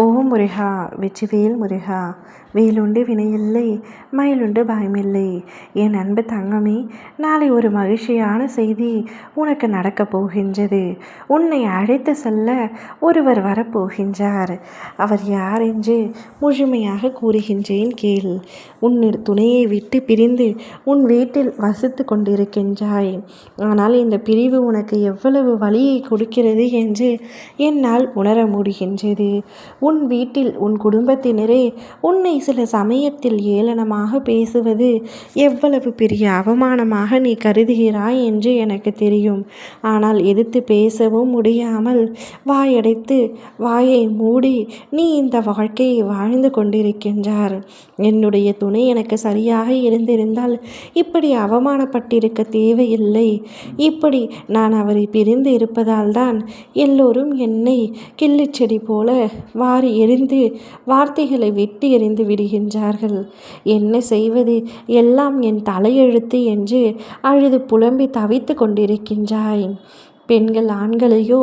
ஓ முருகா வெற்றிவேல் முருகா. வேலுண்டு வினையில்லை மயிலுண்டு பயமில்லை. என் அன்பு தங்கமே நாளை ஒரு மகிழ்ச்சியான செய்தி உனக்கு நடக்கப் போகின்றது. உன்னை அழைத்து செல்ல ஒருவர் வரப்போகின்றார். அவர் யார் என்று முழுமையாக கூறுகின்றேன் கேள். உன் துணையை விட்டு பிரிந்து உன் வீட்டில் வசித்து கொண்டிருக்கின்றாய். ஆனால் இந்த பிரிவு உனக்கு எவ்வளவு வழியை கொடுக்கிறது என்று என்னால் உணர முடிகின்றது. உன் வீட்டில் உன் குடும்பத்தினரே உன்னை சில சமயத்தில் ஏளனமாக பேசுவது எவ்வளவு பெரிய அவமானமாக நீ கருதுகிறாய் என்று எனக்கு தெரியும். ஆனால் எதிர்த்து பேசவும் முடியாமல் வாயடைத்து வாயை மூடி நீ இந்த வாழ்க்கையை வாழ்ந்து கொண்டிருக்கின்றார். என்னுடைய துணை எனக்கு சரியாக இருந்திருந்தால் இப்படி அவமானப்பட்டிருக்க தேவையில்லை. இப்படி நான் அவரை பிரிந்து இருப்பதால் தான் எல்லோரும் என்னை கிள்ளிச்செடி போல வா வாரி எறிந்து வார்த்தைகளை வெட்டி எறிந்து விடுகின்றார்கள். என்ன செய்வது? எல்லாம் என் தலையெழுத்து என்று அழுது புலம்பி தவித்து கொண்டிருக்கின்றாய். பெண்கள் ஆண்களையோ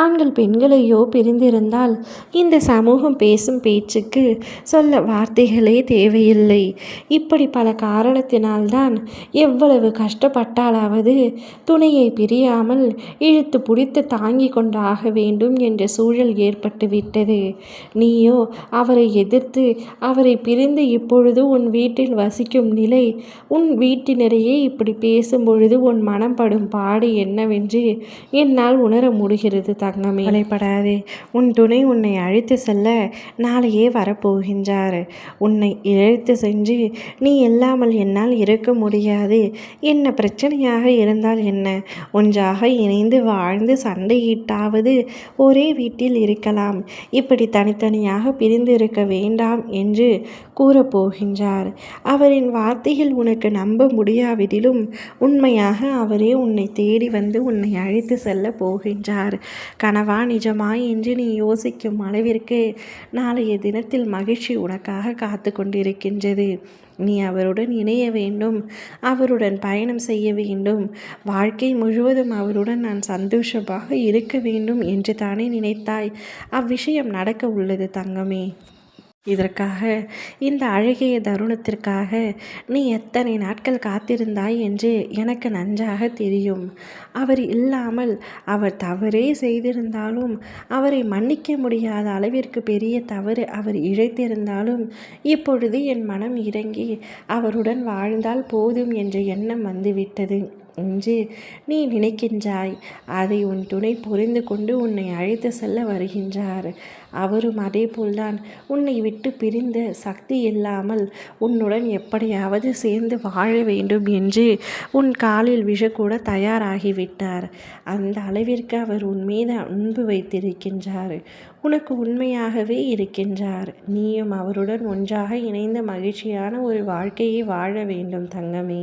ஆண்கள் பெண்களையோ பிரிந்திருந்தால் இந்த சமூகம் பேசும் பேச்சுக்கு சொல்ல வார்த்தைகளே தேவையில்லை. இப்படி பல காரணத்தினால்தான் எவ்வளவு கஷ்டப்பட்டாலாவது துணையை பிரியாமல் இழுத்து பிடித்து தாங்கி கொண்டாக வேண்டும் என்ற சூழல் ஏற்பட்டுவிட்டது. நீயோ அவரை எதிர்த்து அவரை பிரிந்து இப்பொழுது உன் வீட்டில் வசிக்கும் நிலை உன் வீட்டினரையே இப்படி பேசும் பொழுது உன் மனம் படும் பாடு என்னவென்று என்னால் உணர முடிகிறது தங்கமே. கவலைப்படாதே. உன் துணை உன்னை அழைத்து செல்ல நாளையே வரப்போகின்றார். உன்னை இழைத்து சென்று நீ இல்லாமல் என்னால் இருக்க முடியாது. என்ன பிரச்சனையாக இருந்தால் என்ன? ஒன்றாக இணைந்து வாழ்ந்து சண்டையிட்டாவது ஒரே வீட்டில் இருக்கலாம். இப்படி தனித்தனியாக பிரிந்து இருக்க வேண்டாம் என்று கூறப்போகின்றார். அவரின் வார்த்தையில் உனக்கு நம்ப முடியாவிடிலும் உண்மையாக அவரே உன்னை தேடி வந்து உன்னை அழைத்து செல்ல போகின்றார். கனவா நிஜமாய் என்று நீ யோசிக்கும் அளவிற்கு நாளைய தினத்தில் மகிழ்ச்சி உனக்காக காத்து கொண்டிருக்கின்றது. நீ அவருடன் இணைய வேண்டும் அவருடன் பயணம் செய்ய வேண்டும். வாழ்க்கை முழுவதும் அவருடன் நான் சந்தோஷமாக இருக்க வேண்டும் என்று தானே நினைத்தாய். அவ்விஷயம் நடக்க உள்ளது தங்கமே. இதற்காக இந்த அழகிய தருணத்திற்காக நீ எத்தனை நாட்கள் காத்திருந்தாய் என்று எனக்கு நன்றாக தெரியும். அவர் இல்லாமல் அவர் தவறே செய்திருந்தாலும் அவரை மன்னிக்க முடியாத அளவிற்கு பெரிய தவறு அவர் இழைத்திருந்தாலும் இப்பொழுது என் மனம் இறங்கி அவருடன் வாழ்ந்தால் போதும் என்ற எண்ணம் வந்துவிட்டது. என்று நீ நினைக்கின்றாய். அதை உன் துணை புரிந்து கொண்டு உன்னை அழைத்து செல்ல வருகின்றார். அவரும் அதே போல்தான். உன்னை விட்டு பிரிந்த சக்தி இல்லாமல் உன்னுடன் எப்படியாவது சேர்ந்து வாழ வேண்டும் என்று உன் காலில் விழக்கூட தயாராகிவிட்டார். அந்த அளவிற்கு அவர் உன் மீது அன்பு வைத்திருக்கின்றார். உனக்கு உண்மையாகவே இருக்கின்றார். நீயும் அவருடன் ஒன்றாக இணைந்த மகிழ்ச்சியான ஒரு வாழ்க்கையை வாழ வேண்டும் தங்கமே.